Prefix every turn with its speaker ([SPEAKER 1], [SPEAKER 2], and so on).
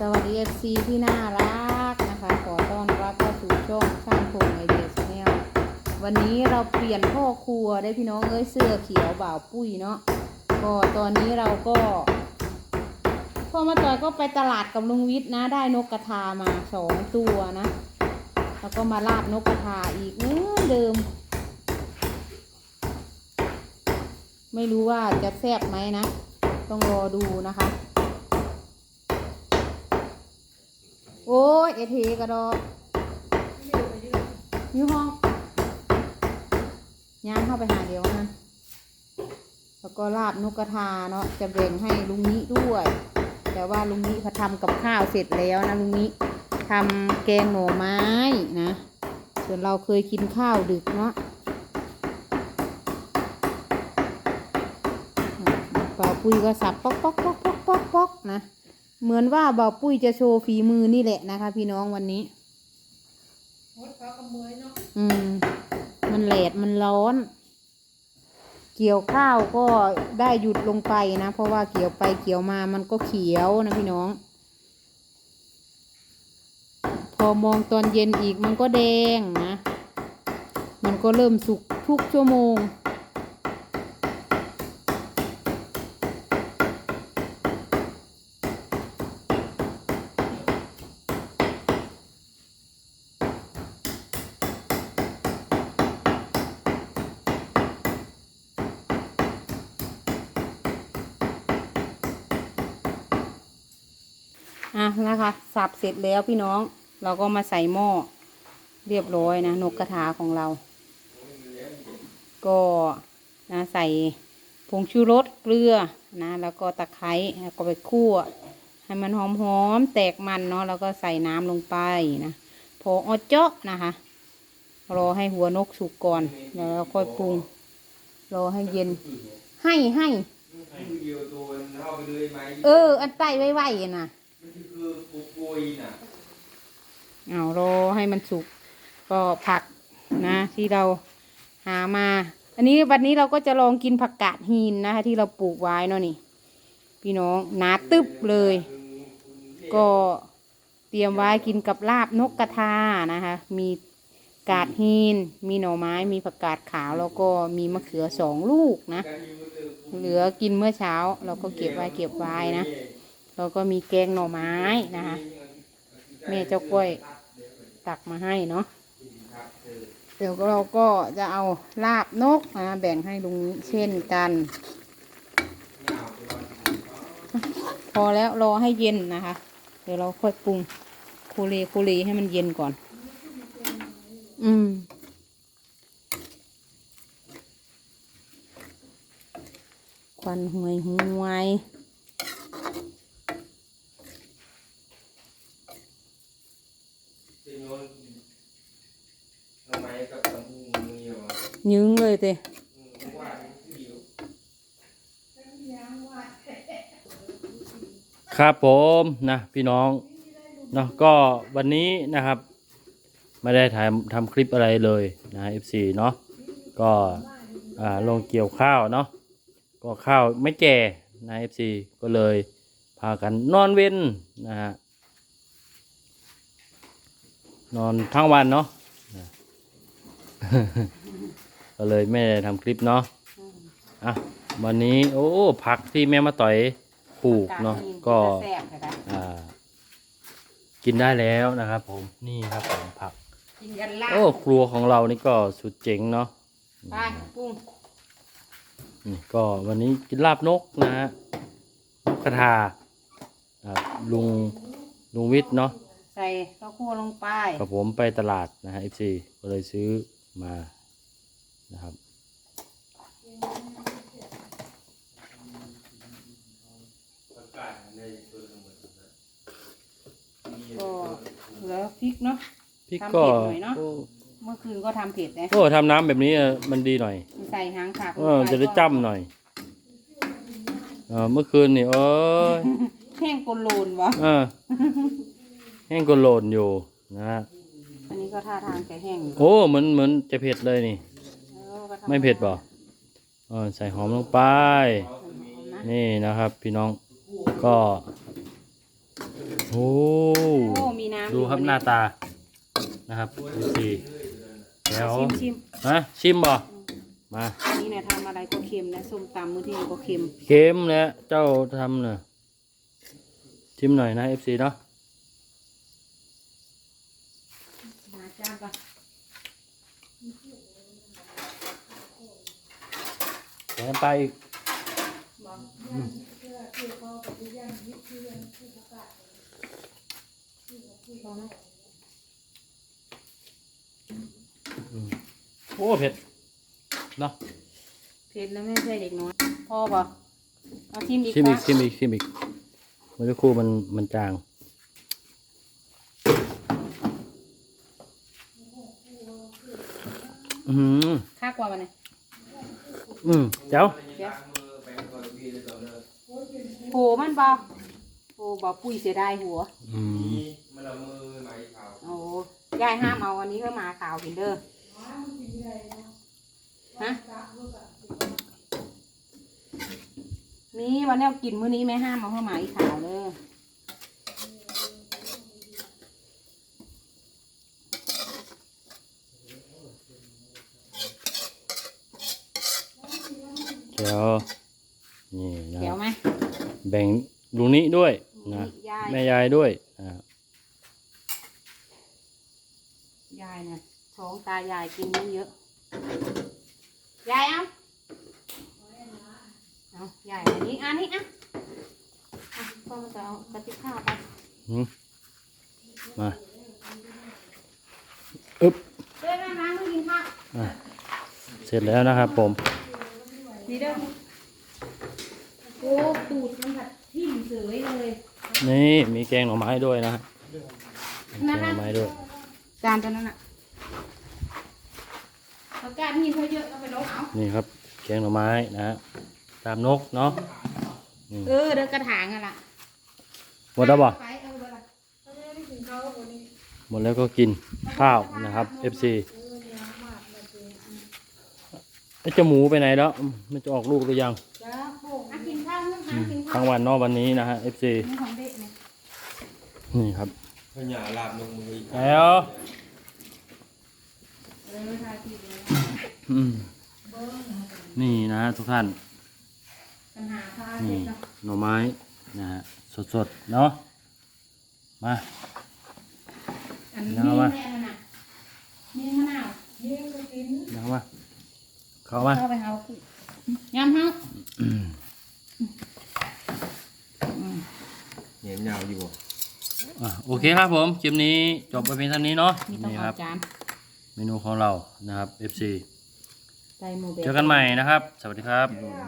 [SPEAKER 1] สวัสดี FC ที่น่ารักนะคะ ขอต้อนรับเข้าสู่ช่องช่างพงไอเดียชาแนลวันนี้เราเปลี่ยนพ่อครัวได้พี่น้องเอ้ยเสื้อเขียวบ่าวปุ้ยเนาะก็ตอนนี้เราก็พ่อมาต่อยก็ไปตลาดกับลุงวิทย์นะ ได้นกกระทามาสองตัวนะ แล้วก็มาลาบนกกระทาอีกเหมือเดิม ไม่รู้ว่าจะแซ่บไหมนะ ต้องรอดูนะคะ โอ้ยเอทีกระดอกอยู่ห้องย่างเข้าไปหาเดี๋ยวนะแล้วก็ลาบนกกระทาเนาะจะแบ่งให้ลุงนี้ด้วย แต่ว่าลุงนี้เขาทำกับข้าวเสร็จแล้วนะลุงนี้ทำแกงหน่อไม้นะ ส่วนเราเคยกินข้าวดึกเนาะป่าปุยก็สับปอกป๊อกป๊อกป๊อกป๊อกป๊อกนะ เหมือนว่าเบาปุ้ยจะโชว์ฝีมือนี่แหละนะคะ พี่น้องวันนี้
[SPEAKER 2] มดเขากำมือเนาะ
[SPEAKER 1] อืม มันแหลดมันร้อน เกี่ยวข้าวก็ได้หยุดลงไปนะ เพราะว่าเกี่ยวไปเกี่ยวมามันก็เขียวนะพี่น้อง พอมองตอนเย็นอีกมันก็แดงนะ มันก็เริ่มสุกทุกชั่วโมง อะนะคะสับเสร็จแล้วพี่น้องเราก็มาใส่หม้อเรียบร้อยนะนกกระทาของเรา ก็นะใส่ผงชูรสเกลือนะแล้วก็ตะไคร้แล้วก็ไปคั่ว ให้มันหอมๆแตกมันเนาะแล้วก็ใส่น้ำลงไปนะพออเจาะนะคะ รอให้หัวนกสุกก่อนแล้วเราค่อยปรุง รอให้เย็น ให้ให้
[SPEAKER 3] เดียวตัวเข้าไปเลยไหม
[SPEAKER 1] เออ อันใต้ไว้ๆน่ะ
[SPEAKER 3] มันคือปุกปุยน่ะ
[SPEAKER 1] เอารอให้มันสุกก็ผักนะที่เราหามา อันนี้วันนี้เราก็จะลองกินผักกาดหินนะคะ ที่เราปลูกไว้เนาะนี่ พี่น้องหนาตึบเลย ก็เตรียมไว้กินกับลาบนกกระทานะคะ มีกาดหินมีหน่อไม้มีผักกาดขาวแล้วก็มีมะเขือสองลูกนะ เหลือกินเมื่อเช้าเราก็เก็บไว้เก็บไว้นะ แล้วก็มีแกงหน่อไม้นะคะแม่เจ้ากล้วยตักมาให้เนาะเดี๋ยวเราก็จะเอาลาบนกนะแบ่งให้ลุงเช่นกัน พอแล้วรอให้เย็นนะคะ เดี๋ยวเราค่อยปรุงโคเลโคเลให้มันเย็นก่อน อืมควันหวยหวย
[SPEAKER 3] ที่โน้นทำไมกับตำหูมือเดี ยึ
[SPEAKER 1] งเลยเต้
[SPEAKER 3] อืมว่าเดียว
[SPEAKER 4] ครับผมนะพี่น้องเนาะก็วันนี้นะครับ ไม่ได้ถ่ายทำคลิปอะไรเลยนะ FC เนาะก็อ่าลงเกี่ยวข้าวเนาะก็ข้าวไม่แก่นะ FC ก็เลยพากันนอนเว้นนะฮะนอนทั้งวันเนาะ ก็เลยไม่ได้ทำคลิปเนาะอะวันนี้โอ้ผักที่แม่มาต่อยปลูกเนาะก็
[SPEAKER 1] แซ่บค่ะ
[SPEAKER 4] อ่ากินได้แล้วนะครับ ผมนี่ครับผมผัก
[SPEAKER 1] กินกันลาบ
[SPEAKER 4] โอ้ครัวของเรานี่ก็สุดเจ๋งเนาะ
[SPEAKER 1] ไปปรุง
[SPEAKER 4] นี่ก็วันนี้กินลาบนกนะฮะนกกระทาอ่าลุงลุงวิทย์เนาะ
[SPEAKER 1] ใส่ข้าวคั่วลงไป
[SPEAKER 4] กับผมไปตลาดนะฮะ FC ก็เลยซื้อมา นะครับ
[SPEAKER 3] ประกาศในตัวทั้งหมดนะ
[SPEAKER 1] ก็เหลือพริกเนาะ
[SPEAKER 4] พริก
[SPEAKER 1] ทำ
[SPEAKER 4] ก็
[SPEAKER 1] เผ็ดหน่อยเนอะ
[SPEAKER 4] โอ้
[SPEAKER 1] เมื่อคืนก็ทำเผ็ดนะ
[SPEAKER 4] โอ้ทำน้ำแบบนี้อะมันดีหน่อย
[SPEAKER 1] ใส่หางผัก
[SPEAKER 4] เออจะได้จ้ำหน่อยเออเมื่อคืนนี่เอ้ย
[SPEAKER 1] แห้งกลโลนวะ
[SPEAKER 4] เออแห้งก็โหลนอยู่นะฮะ
[SPEAKER 1] อันนี้ก็ท่าทางจะแห้งอยู่
[SPEAKER 4] โอ้เหมือนเหมือนจะเผ็ดเลยนี่ ไม่เผ็ดป่ะเออใส่หอมลงไป
[SPEAKER 1] นะ
[SPEAKER 4] นี่นะครับ พี่น้องก็
[SPEAKER 3] เโอ้
[SPEAKER 1] โอ้มีน้ำ
[SPEAKER 4] ดูครับ
[SPEAKER 1] อยู่
[SPEAKER 4] หน้าตานะครับดูสิแล้ว
[SPEAKER 1] ชิมชิม
[SPEAKER 4] ฮะชิมบ่มา
[SPEAKER 1] อันนี้เนี่ยทำอะไรก็เค็มนะส้มตำมื้อที่นี่ก็เค็ม
[SPEAKER 4] เค็มแล้วเจ้าทำเนอะชิมหน่อยนะ FC เนาะ
[SPEAKER 1] มาจ้างก่อน
[SPEAKER 4] แถมไปอีก
[SPEAKER 1] พอไหม
[SPEAKER 4] โอ้เผ็ดเนาะ
[SPEAKER 1] เผ็ดแล้วไม่ใช่เด็กน้อยพอป่ะเอาชิมอีก
[SPEAKER 4] ชิมอีก
[SPEAKER 1] ค
[SPEAKER 4] ชิมอีกชิมอีกเมื่อสักครู่มันมันจาง อืม
[SPEAKER 1] ค่ากว่ามันเลย
[SPEAKER 4] อืมเจ้า
[SPEAKER 1] เดี๋ยว
[SPEAKER 3] ล้างมือแปรงฟันพี่เลยตอนเลิก
[SPEAKER 1] โหมันเบาโอ้บ่ปุ้ยเสียดายหัว
[SPEAKER 4] อืม
[SPEAKER 3] นี่มันเอามือไหมขาว
[SPEAKER 1] โอ้ยายห้ามเอาอันนี้ก็มาขาวกินเด้อฮะมีวันนี้กินมื้อนี้แม่ห้ามเอาเข้ามาอีขาวเลย
[SPEAKER 4] เจ้านี่นะ
[SPEAKER 1] เดี๋ยวไหม
[SPEAKER 4] แบ่งลุงนี้ด้วยนะ
[SPEAKER 1] ยาย
[SPEAKER 4] แม่ยายด้วยอ่ายา
[SPEAKER 1] ยเนี่ยท้องตายายกินเยอะๆยายเอาเอายายอันนี้อันนี้อะอะก็มาจะเอากระติกข้าวไป
[SPEAKER 4] หืมมาอึ๊บ
[SPEAKER 1] เดินมาล้างมือกินข้าว
[SPEAKER 4] อะเสร็จแล้วนะครับผม
[SPEAKER 1] นี่เด้อโอ้ตูดมันแบบทิ่มเสยเลย
[SPEAKER 4] นี่มีแกงหน่อไม้ด้วยนะฮะมี
[SPEAKER 1] นั่
[SPEAKER 4] แก
[SPEAKER 1] น
[SPEAKER 4] งห
[SPEAKER 1] นะ
[SPEAKER 4] น่อไม้ด้วย
[SPEAKER 1] จานตัวนั้นอะประกาศมีเขาเยอะก็ไปลงเอา
[SPEAKER 4] นี่ครับ แกงหน่อไม้นะฮะตามนกเนาะ
[SPEAKER 1] เออเดินกระถางอะล่ะ
[SPEAKER 4] หมดแล้วบ่
[SPEAKER 1] ไปเออเวลา
[SPEAKER 2] เขาไม่ได้กินข้าววันนี้
[SPEAKER 4] หมดแล้วก็กินข้าวนะครับ FC ไอ้เจาหมูไปไหนแล้วอืมมันจะออกลูกหรือยัง
[SPEAKER 1] จ้าโค้งอะกินข้าวนึ่งอะกินข้า
[SPEAKER 4] ทั้
[SPEAKER 1] ว
[SPEAKER 4] งวันเนอกวันนี้นะฮะ FC
[SPEAKER 1] นี่ของเด็กเนี่ย
[SPEAKER 4] นี่ครับ
[SPEAKER 3] ขยะลาบลงมืออีก
[SPEAKER 4] แล้ว
[SPEAKER 1] เออทาทีเลย
[SPEAKER 4] อืมนี่นะฮะทุกท่าน
[SPEAKER 1] ปัญหาข้าว
[SPEAKER 4] นี่
[SPEAKER 1] เด็กเนาะ
[SPEAKER 4] หน่อไม้นะฮะสดๆ เนาะมา
[SPEAKER 1] อันนี้
[SPEAKER 4] เอา
[SPEAKER 1] มี
[SPEAKER 4] มา
[SPEAKER 1] แม่มันอะมีมะนาว
[SPEAKER 2] เลี้ยงก็กิน
[SPEAKER 4] เดี๋ยวเข้ามา เข้ามา
[SPEAKER 1] เข้าไปเอายำเฮา
[SPEAKER 4] อืม
[SPEAKER 3] เหนียวยาวอยู่
[SPEAKER 4] อะโอเคครับผมคลิปนี้จบไปเพียงเท่านี้เนาะ
[SPEAKER 1] มีต้อง
[SPEAKER 4] นี่ค
[SPEAKER 1] เอา
[SPEAKER 4] รับ
[SPEAKER 1] จาน
[SPEAKER 4] เมนูของเรานะครับ FC
[SPEAKER 1] ใส่หมูเบ
[SPEAKER 4] เจอกันใหม่นะครับ สวัสดีครับ
[SPEAKER 2] เนี่ย